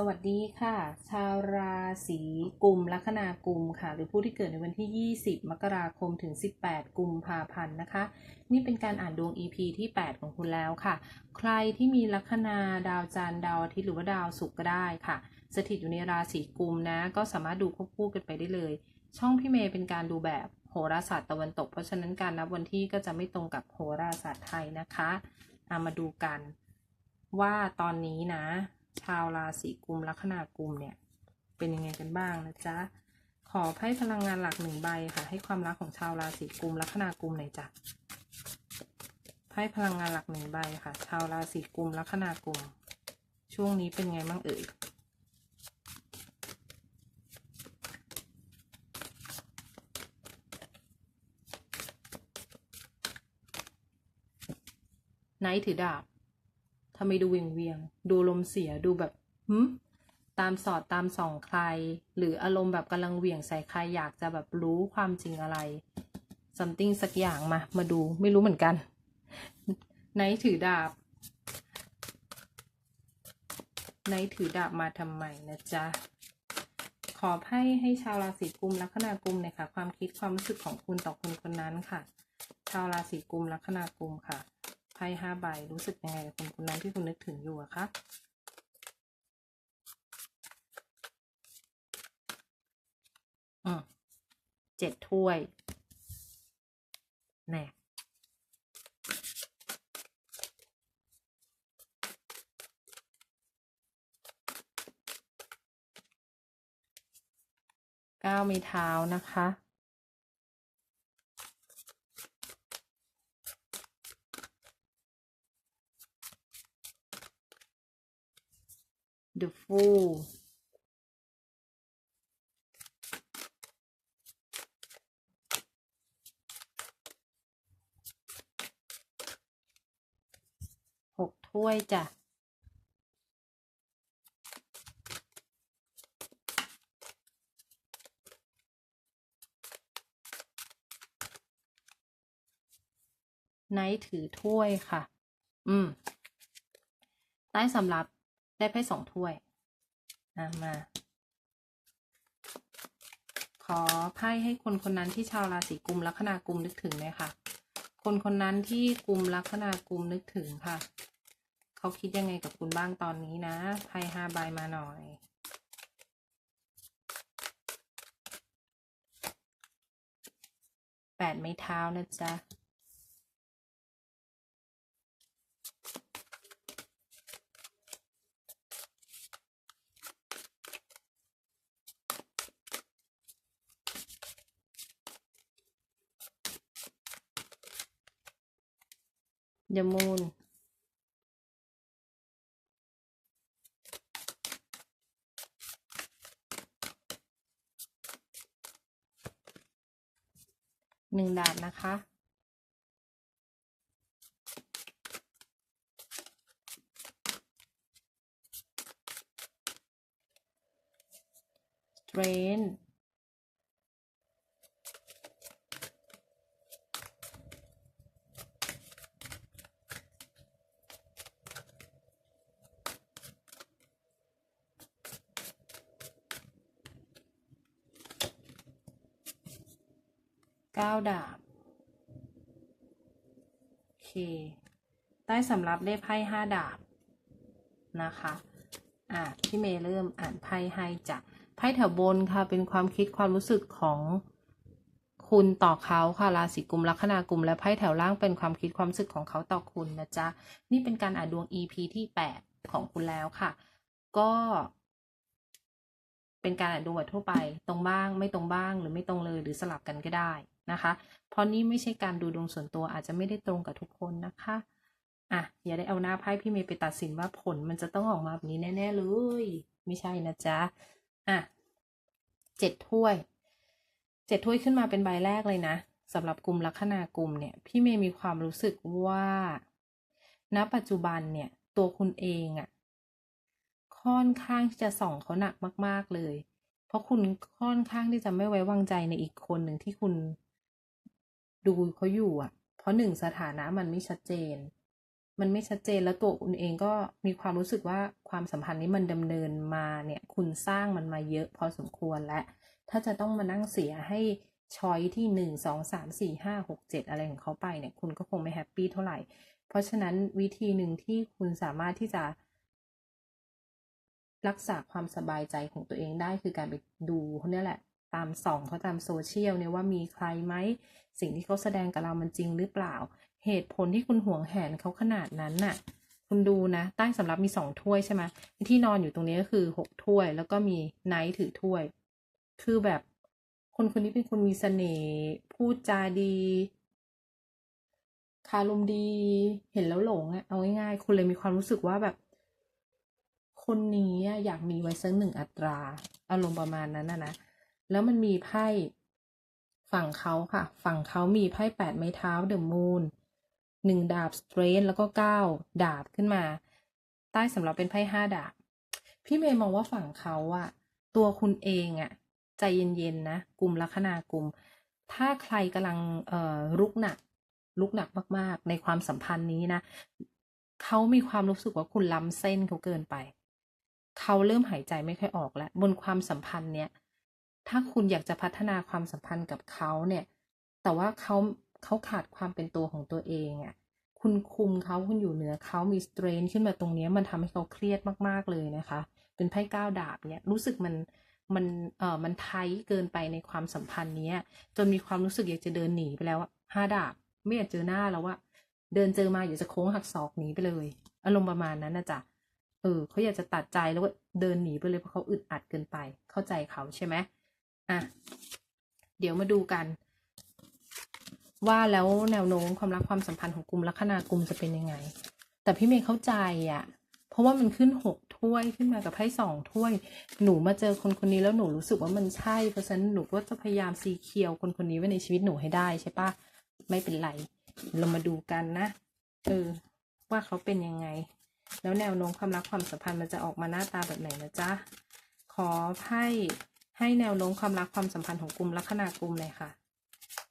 สวัสดีค่ะ ชาวราศีกุมลัคนากุมค่ะ หรือผู้ที่เกิดในวันที่ 20 มกราคมถึง 18 กุมภาพันธ์นะคะ นี่เป็นการอ่านดวง EP ที่ 8 ของคุณแล้วค่ะ ใครที่มีลัคนาดาวจันทร์ดาวอาทิตย์หรือว่าดาวศุกร์ก็ได้ค่ะ สถิตอยู่ในราศีกุมนะ ก็สามารถดูควบคู่กันไปได้เลย ช่องพี่เมย์เป็นการดูแบบโหราศาสตร์ตะวันตก เพราะฉะนั้นการนับวันที่ก็จะไม่ตรงกับโหราศาสตร์ไทยนะคะเอามาดูกันว่าตอนนี้นะ ชาวราศีกุมลัคนากุมเนี่ยเป็นยังไงกันบ้างนะจ๊ะขอไพ่พลังงานหลักหนึ่งใบค่ะ ให้ความรักของชาวราศีกุมลัคนากุมหน่อยจ้ะไพ่พลังงานหลักหนึ่งใบค่ะ ชาวราศีกุมลัคนากุมช่วงนี้เป็นไงบ้างเอ่ยไนท์ถือดาบ ทำไมดูเวียงเวียง ดูลมเสียดูแบบหืมตามสอดตามส่องใคร หรืออารมณ์แบบกำลังเหวี่ยงใส่ใครอยากจะแบบรู้ความจริงอะไร something สักอย่างมา มาดูไม่รู้เหมือนกันไนท์ถือดาบไนท์ถือดาบมาทำไมนะจ๊ะ ขอไพ่ให้ชาวราศีกุมลัคนากุมหน่อยค่ะ ความคิดความรู้สึกของคุณต่อคนคนนั้นค่ะ ชาวราศีกุมลัคนากุมค่ะ ไพ่ห้าใบรู้สึกยังไงกับคนคนนั้นที่คุณนึกถึงอยู่อะคะอืมเจ็ดถ้วยแน่ก้ามีเท้านะคะ The Fool หกถ้วยจ้ะไนท์ถือถ้วยค่ะ อืม ใต้สำรับ ได้ไพ่สองถ้วยอะมา ขอไพ่ให้คนคนนั้นที่ชาวราศีกุมลัคนากุมนึกถึงเลยค่ะ คนคนนั้นที่กุมลัคนากุมนึกถึงค่ะ เขาคิดยังไงกับคุณบ้างตอนนี้นะไพ่ห้าใบมาหน่อยแปดไม้เท้านะจ๊ะ The Moon หนึ่งดาบนะคะ Strength เก้าดาบ โอเค ใต้สำรับได้ไพ่ห้าดาบ นะคะ อะพี่เมย์เริ่มอ่านไพ่ให้จ้ะไพ่แถวบนค่ะ เป็นความคิดความรู้สึกของคุณต่อเขาค่ะราศีกุมลัคนากุมและไพ่แถวล่างเป็นความคิดความรู้สึกของเขาต่อคุณนะจ๊ะ นี่เป็นการอ่านดวง EP ที่แปดของคุณแล้วค่ะ ก็ เป็นการอ่านดวงแบบทั่วไป ตรงบ้าง ไม่ตรงบ้างหรือไม่ตรงเลยหรือสลับกันก็ได้ นะคะ เพราะนี่ไม่ใช่การดูดวงส่วนตัวอาจจะไม่ได้ตรงกับทุกคนนะคะอะอย่าได้เอาหน้าไพ่พี่เมย์ไปตัดสินว่าผลมันจะต้องออกมาแบบนี้แน่ ๆ เลย ไม่ใช่นะจ๊ะอะเจ็ดถ้วยเจ็ดถ้วยขึ้นมาเป็นใบแรกเลยนะสำหรับกลุ่มลัคนากลุ่มเนี่ย พี่เมย์มีความรู้สึกว่า ณ ปัจจุบันเนี่ย ตัวคุณเองอะค่อนข้างที่จะส่องเขาหนักมาก ๆเลย เพราะคุณค่อนข้างที่จะไม่ไว้วางใจในอีกคนหนึ่งที่คุณ ดูเขาอยู่อะ เพราะหนึ่งสถานะมันไม่ชัดเจน มันไม่ชัดเจนแล้วตัวคุณเองก็มีความรู้สึกว่าความสัมพันธ์นี้มันดำเนินมาเนี่ย คุณสร้างมันมาเยอะพอสมควรและ ถ้าจะต้องมานั่งเสียให้ช้อยที่หนึ่งสองสามสี่ห้าหกเจ็ดอะไรของเขาไปเนี่ย คุณก็คงไม่แฮปปี้เท่าไหร่ เพราะฉะนั้นวิธีหนึ่งที่คุณสามารถที่จะรักษาความสบายใจของตัวเองได้คือการไปดูเขาเนี่ยแหละ ตามส่องเขาตามโซเชียลเนี่ยว่ามีใครไหม สิ่งที่เขาแสดงกับเรามันจริงหรือเปล่า เหตุผลที่คุณห่วงแหนเขาขนาดนั้นน่ะ คุณดูนะ ใต้สำรับมีสองถ้วยใช่ไหมที่นอนอยู่ตรงนี้ก็คือหกถ้วย แล้วก็มีไนท์ถือถ้วย คือแบบคนคนนี้เป็นคนมีเสน่ห์พูดจาดีคารมดีเห็นแล้วหลงอะเอาง่ายๆคุณเลยมีความรู้สึกว่าแบบ คนนี้อะอยากมีไว้สักหนึ่งอัตรา อารมณ์ประมาณนั้นนะนะแล้วมันมีไพ่ ฝั่งเขาค่ะ ฝั่งเขามีไพ่แปดไม้เท้าเดอะมูนหนึ่งดาบสเตรนแล้วก็เก้าดาบขึ้นมา ใต้สำหรับเป็นไพ่ห้าดาบ พี่เมย์มองว่าฝั่งเขาอะตัวคุณเองอะใจเย็นๆนะกลุ่มลัคนา กลุ่ม ถ้าใครกำลังเอ่อรุกหนักลุกหนักมากๆ ในความสัมพันธ์นี้นะเขามีความรู้สึกว่าคุณล้ำเส้นเขาเกินไป เขาเริ่มหายใจไม่ค่อยออกแล้ว บนความสัมพันธ์เนี้ย ถ้าคุณอยากจะพัฒนาความสัมพันธ์กับเขาเนี่ย แต่ว่าเขาเขาขาดความเป็นตัวของตัวเองอะ่ะ คุณคุมเขาคุณอยู่เหนือเขามีสเตรนขึ้นมาตรงนี้มันทำให้เขาเครียดมากๆเลยนะคะ เป็นไพ่ก้าวดาบเนี่ยรู้สึกมันมันเออมันไทยเกินไปในความสัมพันธ์นี้จนมีความรู้สึกอยากจะเดินหนีไปแล้วห้าดาบ ไม่อยากเจอหน้าแล้วอะเดินเจอมาอยากจะโค้งหักศอกหนีไปเลย อารมณ์ประมาณนั้นนะจ๊ะเออเขาอยากจะตัดใจแล้วก็เดินหนีไปเลยเพราะเขาอึดอัดเกินไปเข้าใจเขาใช่ไหม อะ เดี๋ยวมาดูกัน ว่าแล้วแนวโน้มความรักความสัมพันธ์ของกลุ่มลัคนากลุ่มจะเป็นยังไง แต่พี่เมย์เข้าใจอะ เพราะว่ามันขึ้นหกถ้วยขึ้นมากับไพ่สองถ้วย หนูมาเจอคนคนนี้แล้วหนูรู้สึกว่ามันใช่ เพราะฉะนั้นหนูก็จะพยายามซีเคียวคนคนนี้ไว้ในชีวิตหนูให้ได้ใช่ปะไม่เป็นไร เรามาดูกันนะ เออ ว่าเขาเป็นยังไง แล้วแนวโน้มความรักความสัมพันธ์มันจะออกมาหน้าตาแบบไหนนะจ๊ะ ขอไพ่ ให้แนวโน้มความรักความสัมพันธ์ของกลุ่มลัคนากลุ่มเลยค่ะ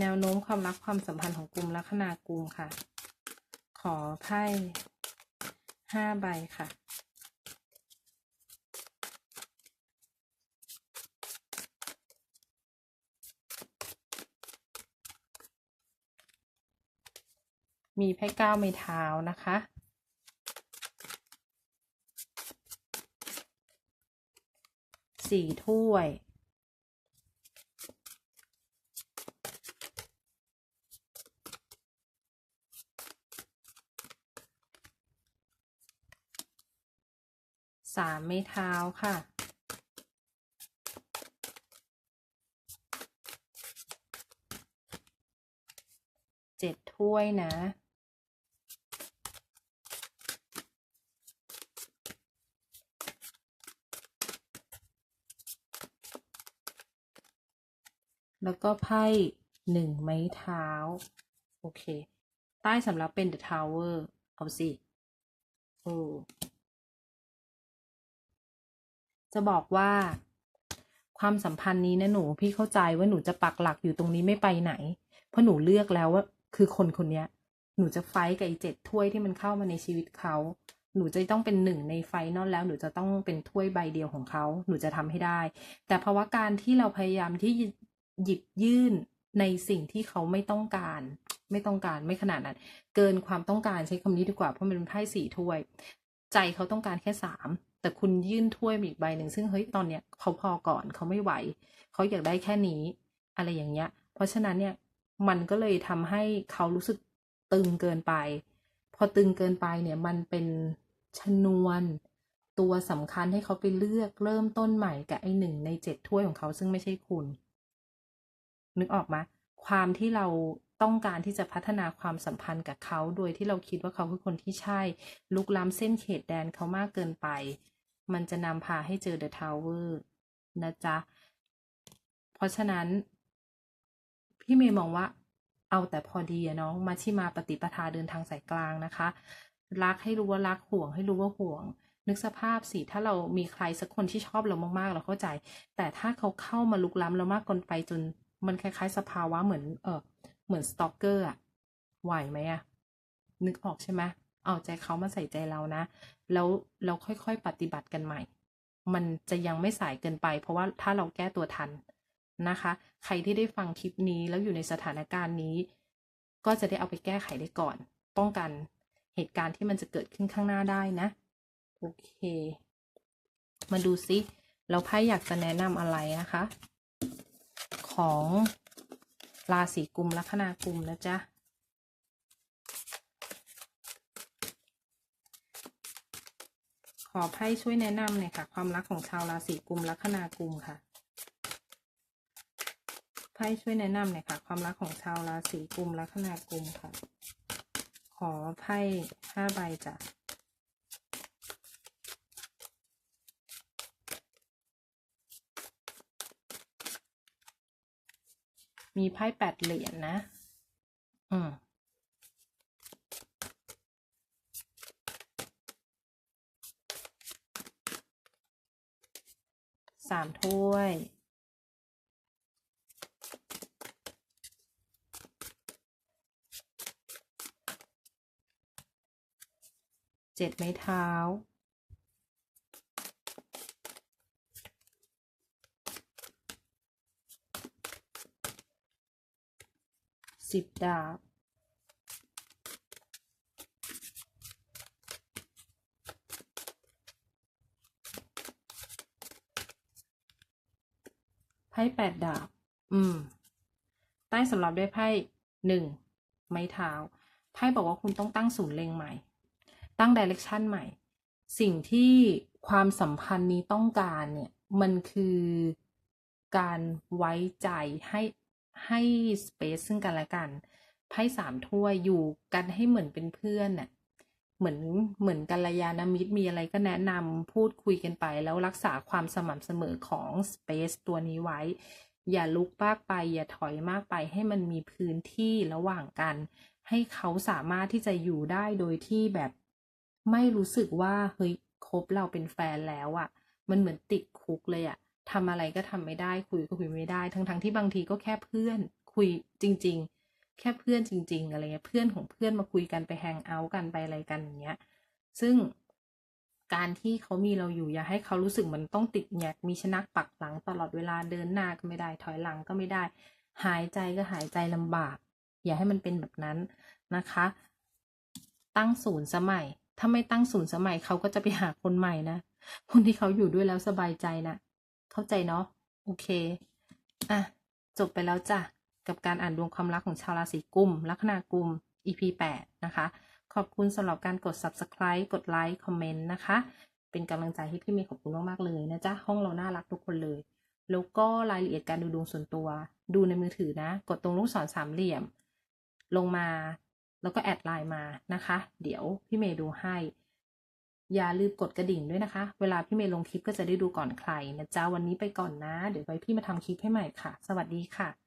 แนวโน้มความรักความสัมพันธ์ของกลุ่มลัคนากลุ่มค่ะ ขอไพ่ห้าใบค่ะมีไพ่เก้าไม้เท้านะคะ สี่ถ้วย สามไม้เท้าค่ะ เจ็ดถ้วยนะ แล้วก็ไพ่หนึ่งไม้เท้า โอเค ใต้สำหรับเป็น The Tower เอาสิ โอ้ จะบอกว่า ความสัมพันธ์นี้นะหนู พี่เข้าใจว่าหนูจะปักหลักอยู่ตรงนี้ไม่ไปไหน เพราะหนูเลือกแล้วว่า คือคนคนนี้หนูจะไฟกับไอ้เจ็ดถ้วยที่มันเข้ามาในชีวิตเขาหนูจะต้องเป็นหนึ่งในไฟนอลแล้วหนูจะต้องเป็นถ้วยใบเดียวของเขา หนูจะทำให้ได้ แต่เพราว่าการที่เราพยายามที่หยิบยื่นในสิ่งที่เขาไม่ต้องการ ไม่ต้องการไม่ขนาดนั้น เกินความต้องการใช้คำนี้ดีกว่าเพราะมันเป็นไพ่สี่ถ้วย ใจเขาต้องการแค่สาม แต่คุณยื่นถ้วยอีกใบหนึ่งซึ่งเฮ้ยตอนเนี้ยเขาพอก่อนเขาไม่ไหวเขาอยากได้แค่นี้ อะไรอย่างเงี้ย เพราะฉะนั้นเนี่ยมันก็เลยทำให้เขารู้สึกตึงเกินไป พอตึงเกินไปเนี่ยมันเป็นชนวนตัวสำคัญให้เขาไปเลือกเริ่มต้นใหม่กับไอ้หนึ่งในเจ็ดถ้วยของเขาซึ่งไม่ใช่คุณ นึกออกไหมความที่เราต้องการที่จะพัฒนาความสัมพันธ์กับเขา โดยที่เราคิดว่าเขาคือคนที่ใช่ ลุกล้ำเส้นเขตแดนเขามากเกินไป มันจะนำพาให้เจอเดอะทาวเวอร์นะจ๊ะ เพราะฉะนั้น พี่เมย์มองว่าเอาแต่พอดีอะน้องมาชิมาปฏิปทาเดินทางสายกลางนะคะ รักให้รู้ว่ารักห่วงให้รู้ว่าห่วง นึกสภาพสิถ้าเรามีใครสักคนที่ชอบเรามากๆ เราเข้าใจ แต่ถ้าเขาเข้ามาลุกล้ำเรามากเกินไปจนมันคล้ายๆ สภาวะเหมือนเออเหมือนสตอกเกอร์อะไหวไหมอะนึกออกใช่ไหมเอาใจเขามาใส่ใจเรานะ แล้วเราค่อยๆปฏิบัติกันใหม่ มันจะยังไม่สายเกินไป เพราะว่าถ้าเราแก้ตัวทันนะคะ ใครที่ได้ฟังคลิปนี้แล้วอยู่ในสถานการณ์นี้ ก็จะได้เอาไปแก้ไขได้ก่อน ป้องกันเหตุการณ์ที่มันจะเกิดขึ้นข้างหน้าได้นะ โอเค มาดูซิแล้วไพ่อยากจะแนะนำอะไรนะคะ ของราศีกุมลัคนากุมนะจ๊ะ ข อไพ่ช่วยแนะนำหน่อยค่ะ ความรักของชาวราศีกุมลัคนากุมค่ะไพ่ช่วยแนะนำหน่อยค่ะ ความรักของชาวราศีกุมลัคนากุมค่ะ ขอไพ่ห้าใบจ้ะมีไพ่แปดเหรียญนะอืม สามถ้วย เจ็ดไม้เท้า สิบดาบ พ่แปดดาบ อืม ใต้สำหรับด้วยไพ่หนึ่งไม้เท้า ไพ่บอกว่าคุณต้องตั้งศูนย์เล็งใหม่ ตั้งดิเรกชันใหม่ สิ่งที่ความสัมพันธ์นี้ต้องการเนี่ย มันคือการไว้ใจให้ให้สเปซซึ่งกันและกัน ไพ่สามถ้วยอยู่กันให้เหมือนเป็นเพื่อนน่ะ เหมือนเหมือนกัลยาณมิตรมีอะไรก็แนะนำพูดคุยกันไป แล้วรักษาความสม่ำเสมอของสเปซตัวนี้ไว้ อย่าลุกมากไป อย่าถอยมากไป ให้มันมีพื้นที่ระหว่างกัน ให้เขาสามารถที่จะอยู่ได้โดยที่แบบไม่รู้สึกว่าเฮ้ยคบเราเป็นแฟนแล้วอะ่ะ มันเหมือนติดคุกเลยอะ่ะทำอะไรก็ทำไม่ได้คุยก็คุยไม่ได้ ทั้งๆทที่บางทีก็แค่เพื่อนคุยจริง ๆ แค่เพื่อนจริง ๆ อะไรเงี้ยเพื่อนของเพื่อนมาคุยกันไปแฮงเอาท์กันไปอะไรกันอย่างเงี้ย ซึ่งการที่เขามีเราอยู่อย่าให้เขารู้สึกมันต้องติดแงกมีชนักปักหลังตลอดเวลาเดินหน้าก็ไม่ได้ถอยหลังก็ไม่ได้ หายใจก็หายใจลำบาก อย่าให้มันเป็นแบบนั้นนะคะ ตั้งศูนย์สมัย ถ้าไม่ตั้งศูนย์สมัยเขาก็จะไปหาคนใหม่นะคนที่เขาอยู่ด้วยแล้วสบายใจนะเข้าใจเนาะโอเคอะจบไปแล้วจ้ะ กับการอ่านดวงความรักของชาวราศีกุมลัคนากุม EP 8 นะคะ ขอบคุณสำหรับการกด subscribe กดไลค์คอมเมนต์นะคะ เป็นกำลังใจให้พี่เมย์ขอบคุณมาก ๆ เลยนะจ๊ะ ห้องเราน่ารักทุกคนเลย แล้วก็รายละเอียดการดูดวงส่วนตัว ดูในมือถือนะ กดตรงลูกศรสามเหลี่ยม ลงมาแล้วก็แอดไลน์มานะคะ เดี๋ยวพี่เมย์ดูให้ อย่าลืมกดกระดิ่งด้วยนะคะ เวลาพี่เมย์ลงคลิปก็จะได้ดูก่อนใครนะจ๊ะวันนี้ไปก่อนนะ เดี๋ยวไว้พี่มาทำคลิปให้ใหม่ค่ะ สวัสดีค่ะ